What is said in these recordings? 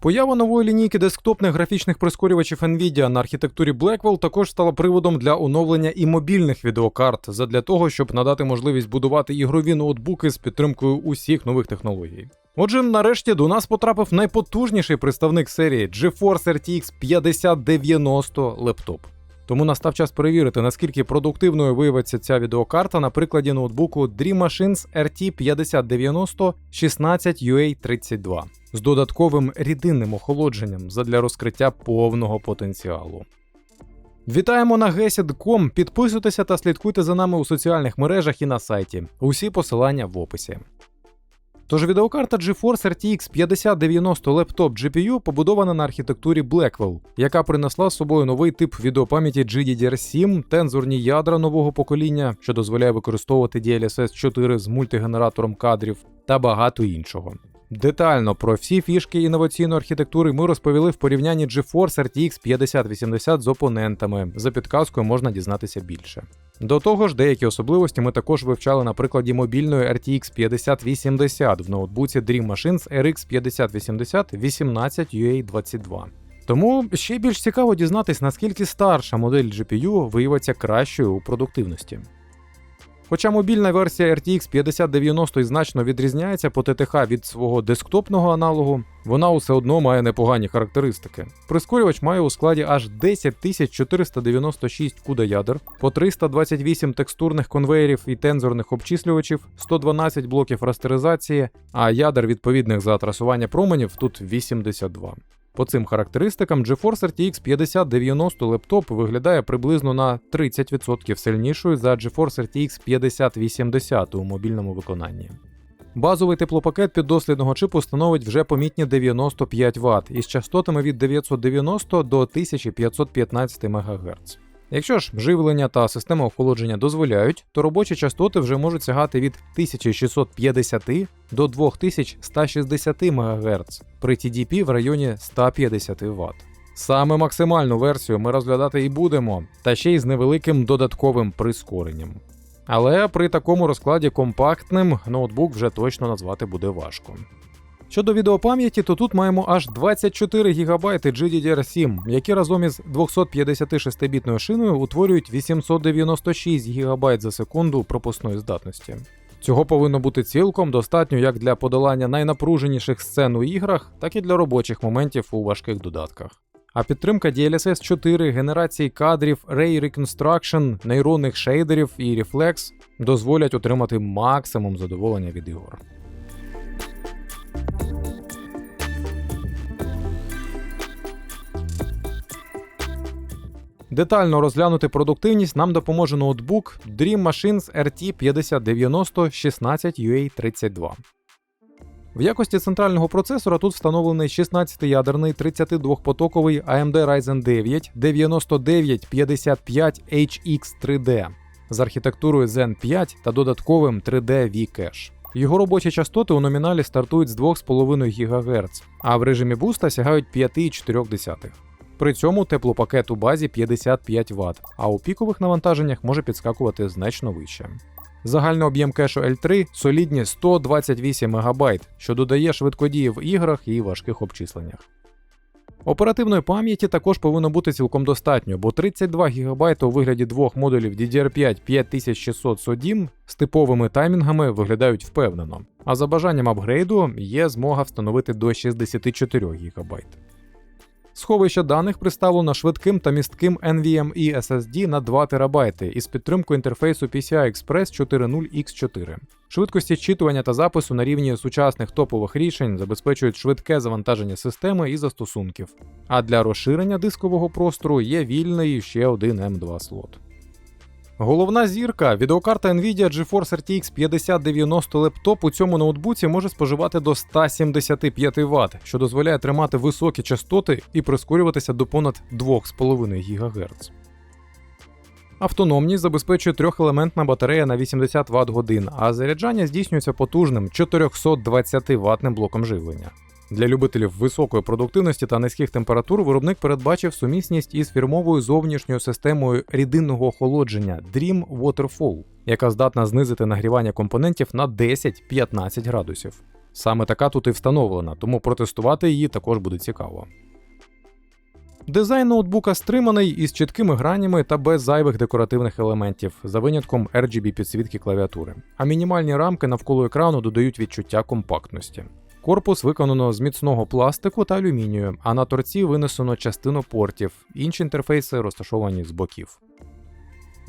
Поява нової лінійки десктопних графічних прискорювачів Nvidia на архітектурі Blackwell також стала приводом для оновлення і мобільних відеокарт, задля того, щоб надати можливість будувати ігрові ноутбуки з підтримкою усіх нових технологій. Отже, нарешті до нас потрапив найпотужніший представник серії GeForce RTX 5090 лептоп. Тому настав час перевірити, наскільки продуктивною виявиться ця відеокарта на прикладі ноутбуку Dream Machines RT 5090 16UA32 з додатковим рідинним охолодженням задля розкриття повного потенціалу. Вітаємо на GESID.com, Підписуйтеся та слідкуйте за нами у соціальних мережах і на сайті. Усі посилання в описі. Тож відеокарта GeForce RTX 5090 Laptop GPU побудована на архітектурі Blackwell, яка принесла з собою новий тип відеопам'яті GDDR7, тензорні ядра нового покоління, що дозволяє використовувати DLSS 4 з мультигенератором кадрів та багато іншого. Детально про всі фішки інноваційної архітектури ми розповіли в порівнянні GeForce RTX 5080 з опонентами. За підказкою можна дізнатися більше. До того ж, деякі особливості ми також вивчали на прикладі мобільної RTX 5080 в ноутбуці Dream Machines RX 5080 18UA22. Тому ще більш цікаво дізнатись, наскільки старша модель GPU виявиться кращою у продуктивності. Хоча мобільна версія RTX 5090 значно відрізняється по ТТХ від свого десктопного аналогу, вона усе одно має непогані характеристики. Прискорювач має у складі аж 10496 CUDA ядер, по 328 текстурних конвеєрів і тензорних обчислювачів, 112 блоків растеризації, а ядер відповідних за трасування променів тут 82. По цим характеристикам GeForce RTX 5090 лептоп виглядає приблизно на 30% сильнішою за GeForce RTX 5080 у мобільному виконанні. Базовий теплопакет піддослідного чипу становить вже помітні 95 Вт із частотами від 990 до 1515 МГц. Якщо ж живлення та система охолодження дозволяють, то робочі частоти вже можуть сягати від 1650 до 2160 МГц при TDP в районі 150 Вт. Саме максимальну версію ми розглядати і будемо, та ще й з невеликим додатковим прискоренням. Але при такому розкладі компактним ноутбук вже точно назвати буде важко. Щодо відеопам'яті, то тут маємо аж 24 ГБ GDDR7, які разом із 256-бітною шиною утворюють 896 ГБ за секунду пропускної здатності. Цього повинно бути цілком достатньо як для подолання найнапруженіших сцен у іграх, так і для робочих моментів у важких додатках. А підтримка DLSS 4, генерації кадрів, Ray Reconstruction, нейронних шейдерів і Reflex дозволять отримати максимум задоволення від ігор. Детально розглянути продуктивність нам допоможе ноутбук Dream Machines RT 5090 16UA32. В якості центрального процесора тут встановлений 16-ядерний 32-потоковий AMD Ryzen 9 9955HX3D з архітектурою Zen 5 та додатковим 3D V-Cache. Його робочі частоти у номіналі стартують з 2,5 ГГц, а в режимі буста сягають 5,4. При цьому теплопакет у базі 55 Вт, а у пікових навантаженнях може підскакувати значно вище. Загальний об'єм кешу L3 солідні 128 МБ, що додає швидкодії в іграх і важких обчисленнях. Оперативної пам'яті також повинно бути цілком достатньо, бо 32 ГБ у вигляді двох модулів DDR5 5600 SODIMM з типовими таймінгами виглядають впевнено, а за бажанням апгрейду є змога встановити до 64 ГБ. Сховище даних представлено швидким та містким NVMe SSD на 2 ТБ із підтримкою інтерфейсу PCI Express 4.0 X4. Швидкості зчитування та запису на рівні сучасних топових рішень забезпечують швидке завантаження системи і застосунків. А для розширення дискового простору є вільний ще один M2 слот. Головна зірка відеокарта Nvidia GeForce RTX 5090 лептоп у цьому ноутбуці може споживати до 175 Вт, що дозволяє тримати високі частоти і прискорюватися до понад 2,5 ГГц. Автономність забезпечує трьохелементна батарея на 80 Вт годин, а заряджання здійснюється потужним 420 ватним блоком живлення. Для любителів високої продуктивності та низьких температур виробник передбачив сумісність із фірмовою зовнішньою системою рідинного охолодження Dream Waterfall, яка здатна знизити нагрівання компонентів на 10-15 градусів. Саме така тут і встановлена, тому протестувати її також буде цікаво. Дизайн ноутбука стриманий із чіткими гранями та без зайвих декоративних елементів, за винятком RGB підсвітки клавіатури, а мінімальні рамки навколо екрану додають відчуття компактності. Корпус виконано з міцного пластику та алюмінію, а на торці винесено частину портів, інші інтерфейси розташовані з боків.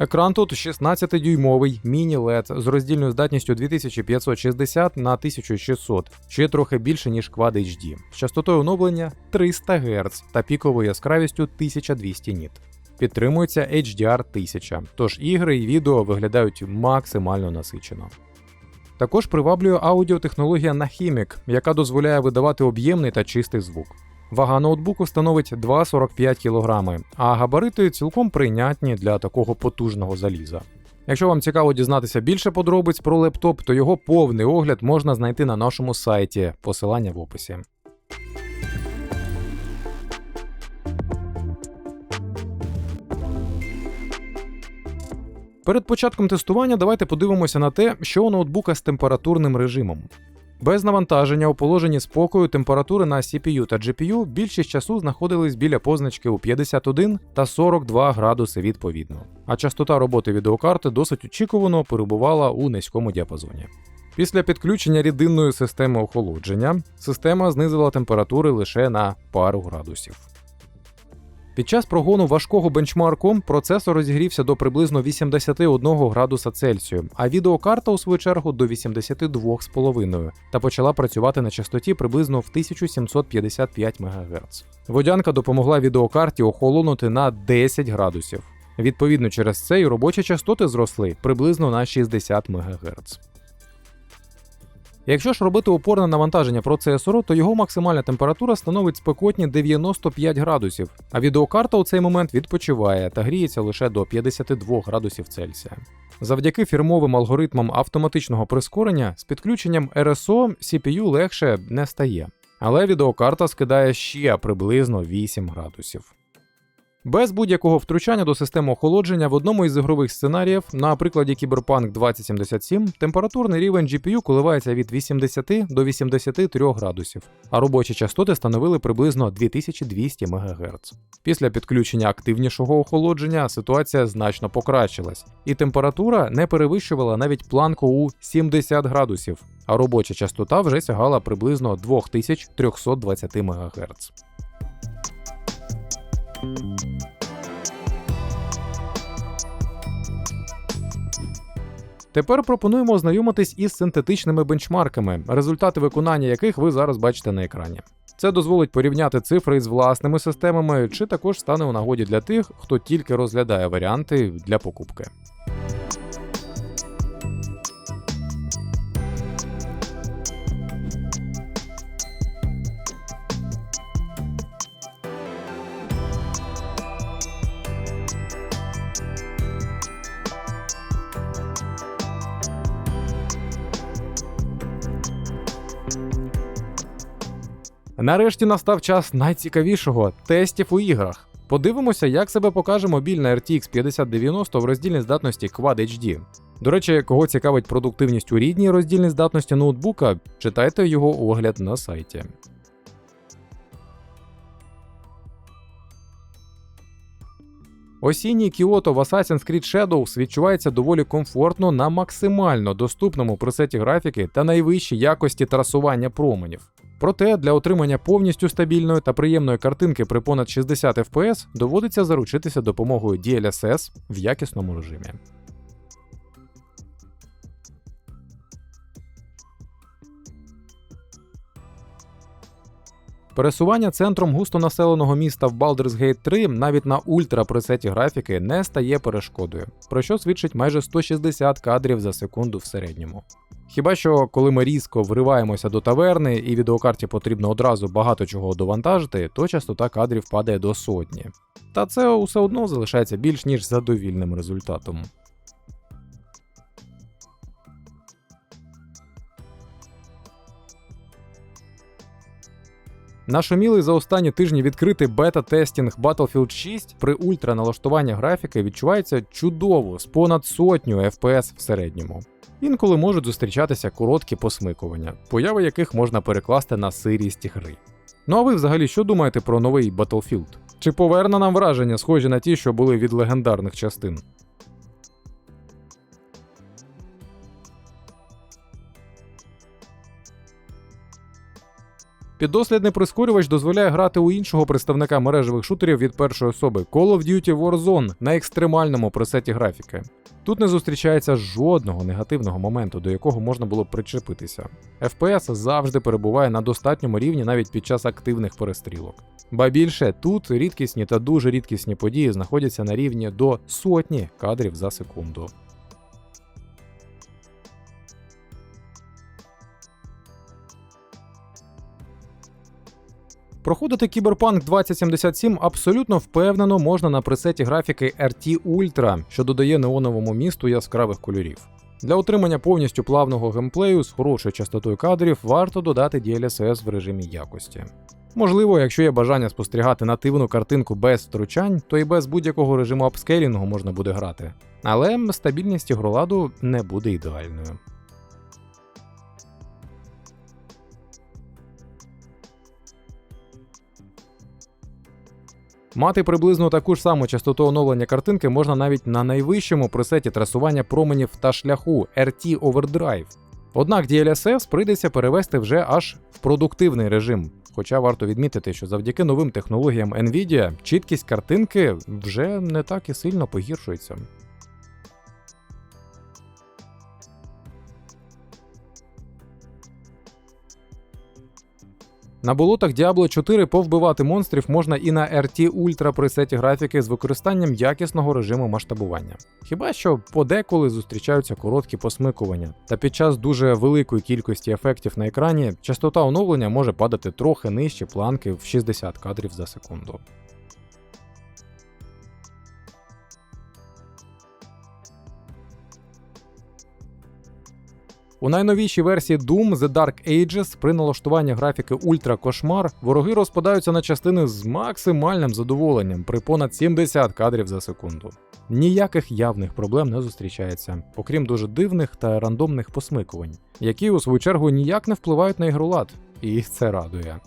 Екран тут 16-дюймовий міні-LED з роздільною здатністю 2560 на 1600, ще трохи більше, ніж Quad HD, з частотою оновлення 300 Гц та піковою яскравістю 1200 ніт. Підтримується HDR 1000, тож ігри і відео виглядають максимально насичено. Також приваблює аудіотехнологія Nahimic, яка дозволяє видавати об'ємний та чистий звук. Вага ноутбуку становить 2,45 кг, а габарити цілком прийнятні для такого потужного заліза. Якщо вам цікаво дізнатися більше подробиць про лептоп, то його повний огляд можна знайти на нашому сайті, посилання в описі. Перед початком тестування давайте подивимося на те, що у ноутбука з температурним режимом. Без навантаження у положенні спокою температури на CPU та GPU більшість часу знаходились біля позначки у 51 та 42 градуси відповідно, а частота роботи відеокарти досить очікувано перебувала у низькому діапазоні. Після підключення рідинної системи охолодження система знизила температури лише на пару градусів. Під час прогону важкого бенчмарку процесор розігрівся до приблизно 81 градуса Цельсію, а відеокарта, у свою чергу, до 82,5 та почала працювати на частоті приблизно в 1755 МГц. Водянка допомогла відеокарті охолонути на 10 градусів. Відповідно, через це і робочі частоти зросли приблизно на 60 МГц. Якщо ж робити опорне навантаження процесору, то його максимальна температура становить спекотні 95 градусів, а відеокарта у цей момент відпочиває та гріється лише до 52 градусів Цельсія. Завдяки фірмовим алгоритмам автоматичного прискорення з підключенням RSO CPU легше не стає, але відеокарта скидає ще приблизно 8 градусів. Без будь-якого втручання до системи охолодження в одному із ігрових сценаріїв, на прикладі Cyberpunk 2077, температурний рівень GPU коливається від 80 до 83 градусів, а робочі частоти становили приблизно 2200 МГц. Після підключення активнішого охолодження ситуація значно покращилась, і температура не перевищувала навіть планку у 70 градусів, а робоча частота вже сягала приблизно 2320 МГц. Тепер пропонуємо ознайомитись із синтетичними бенчмарками, результати виконання яких ви зараз бачите на екрані. Це дозволить порівняти цифри з власними системами, чи також стане у нагоді для тих, хто тільки розглядає варіанти для покупки. Нарешті настав час найцікавішого тестів у іграх. Подивимося, як себе покаже мобільна RTX 5090 в роздільній здатності Quad HD. До речі, кого цікавить продуктивність у рідній роздільній здатності ноутбука, читайте його огляд на сайті. Осінній Кіото в Assassin's Creed Shadows відчувається доволі комфортно на максимально доступному пресеті графіки та найвищій якості трасування променів. Проте для отримання повністю стабільної та приємної картинки при понад 60 FPS доводиться заручитися допомогою DLSS в якісному режимі. Пересування центром густонаселеного міста в Baldur's Gate 3 навіть на ультрапресеті графіки не стає перешкодою, про що свідчить майже 160 кадрів за секунду в середньому. Хіба що, коли ми різко вриваємося до таверни і відеокарті потрібно одразу багато чого довантажити, то частота кадрів падає до сотні. Та це усе одно залишається більш ніж задовільним результатом. Нашумілий за останні тижні відкритий бета-тестінг Battlefield 6 при ультраналаштуванні графіки відчувається чудово з понад сотню FPS в середньому. Інколи можуть зустрічатися короткі посмикування, появи яких можна перекласти на сирість гри. Ну а ви взагалі що думаєте про новий Battlefield? Чи поверне нам враження, схожі на ті, що були від легендарних частин? Піддослідний прискорювач дозволяє грати у іншого представника мережевих шутерів від першої особи Call of Duty Warzone на екстремальному пресеті графіки. Тут не зустрічається жодного негативного моменту, до якого можна було б причепитися. FPS завжди перебуває на достатньому рівні навіть під час активних перестрілок. Ба більше тут рідкісні та дуже рідкісні події знаходяться на рівні до сотні кадрів за секунду. Проходити Cyberpunk 2077 абсолютно впевнено можна на пресеті графіки RT Ultra, що додає неоновому місту яскравих кольорів. Для отримання повністю плавного геймплею з хорошою частотою кадрів варто додати DLSS в режимі якості. Можливо, якщо є бажання спостерігати нативну картинку без втручань, то і без будь-якого режиму апскейлінгу можна буде грати. Але стабільність ігроладу не буде ідеальною. Мати приблизно таку ж саму частоту оновлення картинки можна навіть на найвищому пресеті трасування променів та шляху RT Overdrive. Однак DLSS прийдеться перевести вже аж в продуктивний режим. Хоча варто відмітити, що завдяки новим технологіям Nvidia чіткість картинки вже не так і сильно погіршується. На болотах Diablo 4 повбивати монстрів можна і на RT Ultra пресеті графіки з використанням якісного режиму масштабування. Хіба що подеколи зустрічаються короткі посмикування, та під час дуже великої кількості ефектів на екрані частота оновлення може падати трохи нижче планки в 60 кадрів за секунду. У найновішій версії Doom The Dark Ages при налаштуванні графіки Ультра Кошмар вороги розпадаються на частини з максимальним задоволенням при понад 70 кадрів за секунду. Ніяких явних проблем не зустрічається, окрім дуже дивних та рандомних посмикувань, які у свою чергу ніяк не впливають на ігролад, і це радує.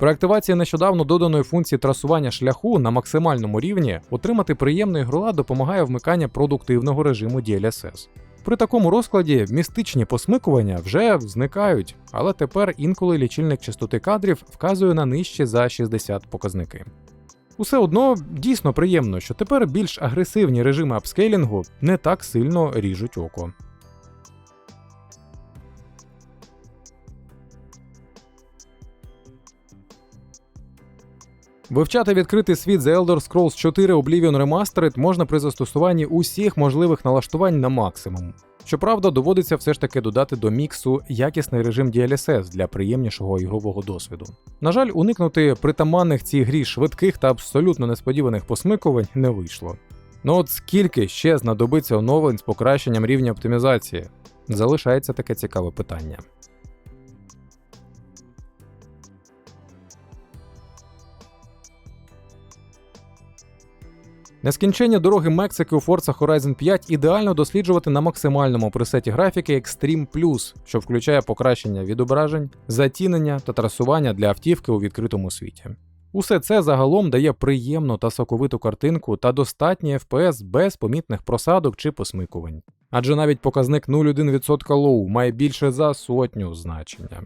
При активації нещодавно доданої функції трасування шляху на максимальному рівні отримати приємний ігролад допомагає вмикання продуктивного режиму DLSS. При такому розкладі містичні посмикування вже зникають, але тепер інколи лічильник частоти кадрів вказує на нижче за 60 показники. Усе одно дійсно приємно, що тепер більш агресивні режими апскейлінгу не так сильно ріжуть око. Вивчати відкритий світ The Elder Scrolls 4 Oblivion Remastered можна при застосуванні усіх можливих налаштувань на максимум. Щоправда, доводиться все ж таки додати до міксу якісний режим DLSS для приємнішого ігрового досвіду. На жаль, уникнути притаманних цій грі швидких та абсолютно несподіваних посмикувань не вийшло. Ну от скільки ще знадобиться оновлень з покращенням рівня оптимізації? Залишається таке цікаве питання. Нескінчення дороги Мексики у Forza Horizon 5 ідеально досліджувати на максимальному пресеті графіки Extreme Plus, що включає покращення відображень, затінення та трасування для автівки у відкритому світі. Усе це загалом дає приємну та соковиту картинку та достатній FPS без помітних просадок чи посмикувань. Адже навіть показник 0,1% лоу має більше за сотню значення.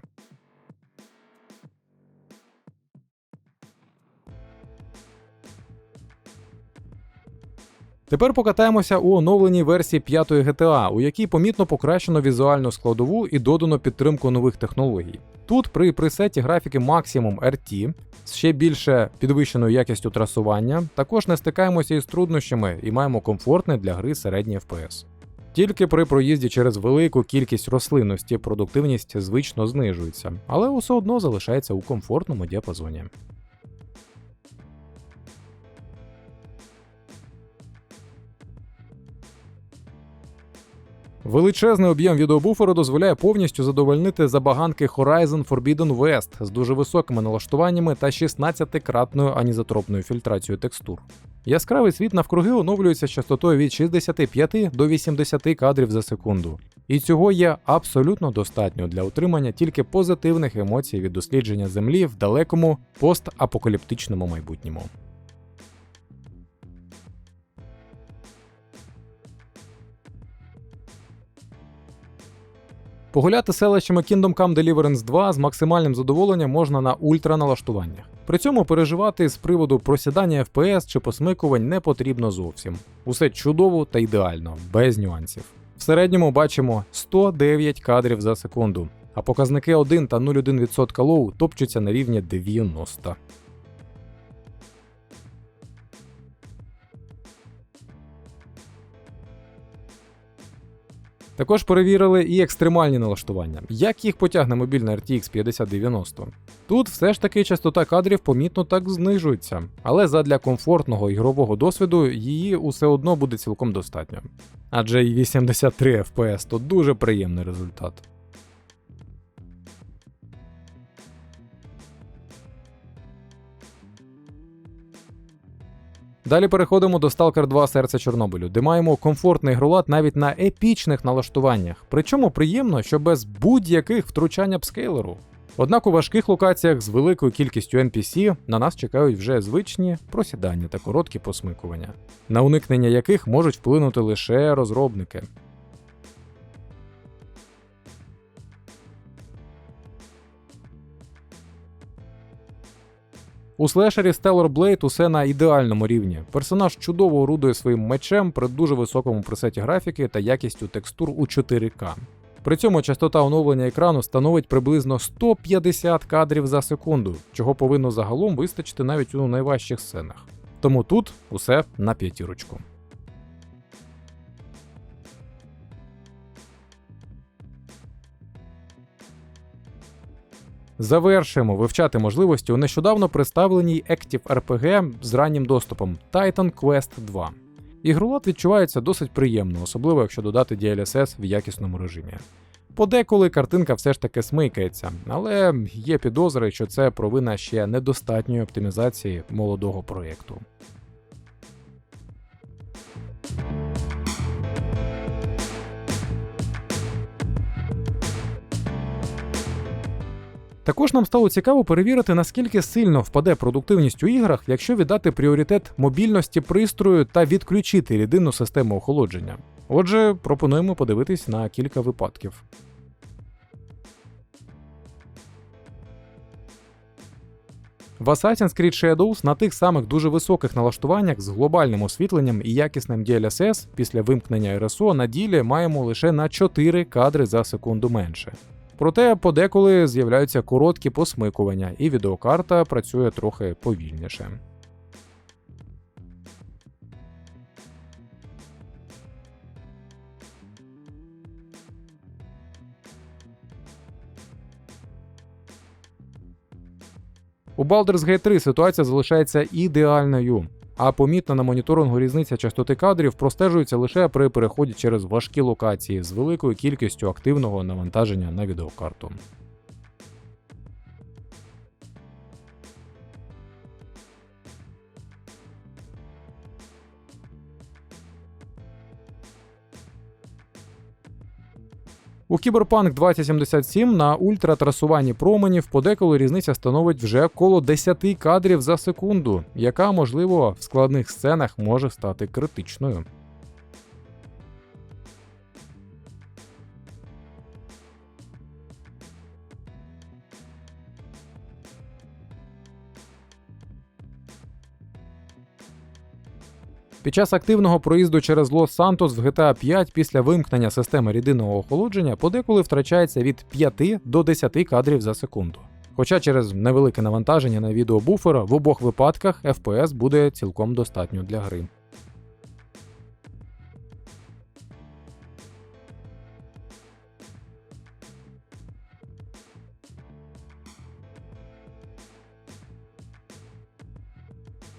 Тепер покатаємося у оновленій версії 5 GTA, у якій помітно покращено візуальну складову і додано підтримку нових технологій. Тут при пресеті графіки Maximum RT з ще більше підвищеною якістю трасування, також не стикаємося із труднощами і маємо комфортний для гри середній FPS. Тільки при проїзді через велику кількість рослинності продуктивність звично знижується, але усе одно залишається у комфортному діапазоні. Величезний об'єм відеобуферу дозволяє повністю задовольнити забаганки Horizon Forbidden West з дуже високими налаштуваннями та 16-кратною анізотропною фільтрацією текстур. Яскравий світ навкруги оновлюється з частотою від 65 до 80 кадрів за секунду. І цього є абсолютно достатньо для утримання тільки позитивних емоцій від дослідження Землі в далекому постапокаліптичному майбутньому. Погуляти селищами Kingdom Come Deliverance 2 з максимальним задоволенням можна на ультраналаштуваннях. При цьому переживати з приводу просідання FPS чи посмикувань не потрібно зовсім. Усе чудово та ідеально, без нюансів. В середньому бачимо 109 кадрів за секунду, а показники 1 та 0,1% лоу топчуться на рівні 90. Також перевірили і екстремальні налаштування, як їх потягне мобільна RTX 5090. Тут все ж таки частота кадрів помітно так знижується, але задля комфортного ігрового досвіду її усе одно буде цілком достатньо. Адже і 83 FPS то дуже приємний результат. Далі переходимо до Stalker 2 серце Чорнобилю, де маємо комфортний грулат навіть на епічних налаштуваннях. Причому приємно, що без будь-яких втручань апскейлеру. Однак у важких локаціях з великою кількістю NPC на нас чекають вже звичні просідання та короткі посмикування, на уникнення яких можуть вплинути лише розробники. У слешері Stellar Blade усе на ідеальному рівні. Персонаж чудово орудує своїм мечем при дуже високому пресеті графіки та якістю текстур у 4К. При цьому частота оновлення екрану становить приблизно 150 кадрів за секунду, чого повинно загалом вистачити навіть у найважчих сценах. Тому тут усе на п'ятірочку. Завершуємо вивчати можливості у нещодавно представленій Active RPG з раннім доступом Titan Quest 2. Ігролад відчувається досить приємно, особливо якщо додати DLSS в якісному режимі. Подеколи картинка все ж таки смикається, але є підозри, що це провина ще недостатньої оптимізації молодого проєкту. Також нам стало цікаво перевірити, наскільки сильно впаде продуктивність у іграх, якщо віддати пріоритет мобільності пристрою та відключити рідинну систему охолодження. Отже, пропонуємо подивитись на кілька випадків. В Assassin's Creed Shadows на тих самих дуже високих налаштуваннях з глобальним освітленням і якісним DLSS після вимкнення RSO на ділі маємо лише на 4 кадри за секунду менше. Проте подеколи з'являються короткі посмикування, і відеокарта працює трохи повільніше. У Baldur's Gate 3 ситуація залишається ідеальною, а помітна на моніторингу різниця частоти кадрів простежується лише при переході через важкі локації з великою кількістю активного навантаження на відеокарту. У Cyberpunk 2077 на ультратрасуванні променів подеколи різниця становить вже коло 10 кадрів за секунду, яка, можливо, в складних сценах може стати критичною. Під час активного проїзду через Лос-Сантос в GTA 5 після вимкнення системи рідинного охолодження подеколи втрачається від 5 до 10 кадрів за секунду. Хоча через невелике навантаження на відеобуфера в обох випадках FPS буде цілком достатньо для гри.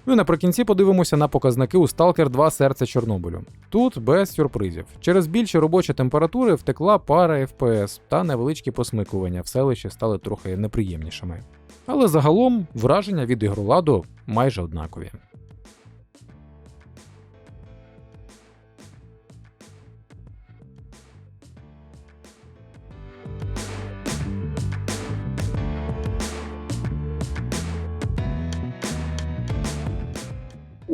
Ну і наприкінці подивимося на показники у Stalker 2 серце Чорнобилю. Тут без сюрпризів. Через більші робочі температури втекла пара FPS та невеличкі посмикування в селищі стали трохи неприємнішими. Але загалом враження від ігроладу майже однакові.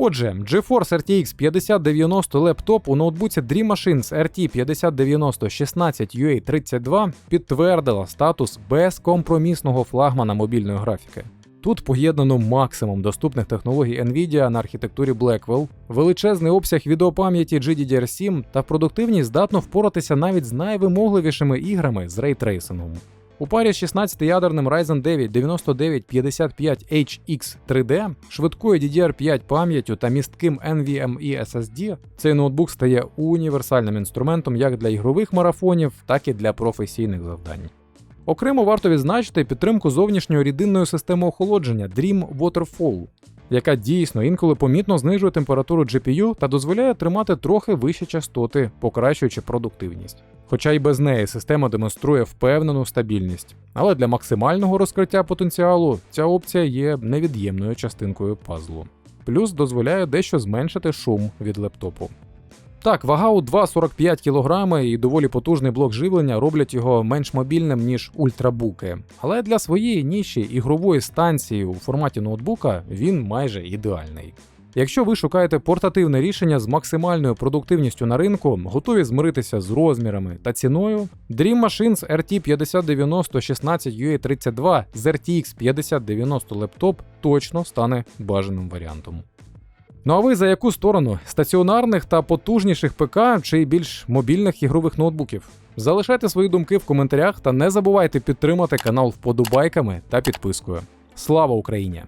Отже, GeForce RTX 5090 лептоп у ноутбуці Dream Machines RT 5090 16UA32 підтвердила статус безкомпромісного флагмана мобільної графіки. Тут поєднано максимум доступних технологій Nvidia на архітектурі Blackwell, величезний обсяг відеопам'яті GDDR7 та продуктивність здатно впоратися навіть з найвимогливішими іграми з рейтрейсингом. У парі з 16-ядерним Ryzen 9 9955HX 3D, швидкою DDR5 пам'яттю та містким NVMe SSD, цей ноутбук стає універсальним інструментом як для ігрових марафонів, так і для професійних завдань. Окремо варто відзначити підтримку зовнішньої рідинної системи охолодження Dream Waterfall, яка дійсно інколи помітно знижує температуру GPU та дозволяє тримати трохи вищі частоти, покращуючи продуктивність. Хоча й без неї система демонструє впевнену стабільність. Але для максимального розкриття потенціалу ця опція є невід'ємною частинкою пазлу. Плюс дозволяє дещо зменшити шум від лептопу. Так, вага у 2,45 кг і доволі потужний блок живлення роблять його менш мобільним, ніж ультрабуки. Але для своєї ніші ігрової станції у форматі ноутбука він майже ідеальний. Якщо ви шукаєте портативне рішення з максимальною продуктивністю на ринку, готові змиритися з розмірами та ціною, Dream Machines RT 5090 16 UA32 з RTX 5090 лептоп точно стане бажаним варіантом. Ну а ви за яку сторону стаціонарних та потужніших ПК чи більш мобільних ігрових ноутбуків? Залишайте свої думки в коментарях та не забувайте підтримати канал вподобайками та підпискою. Слава Україні!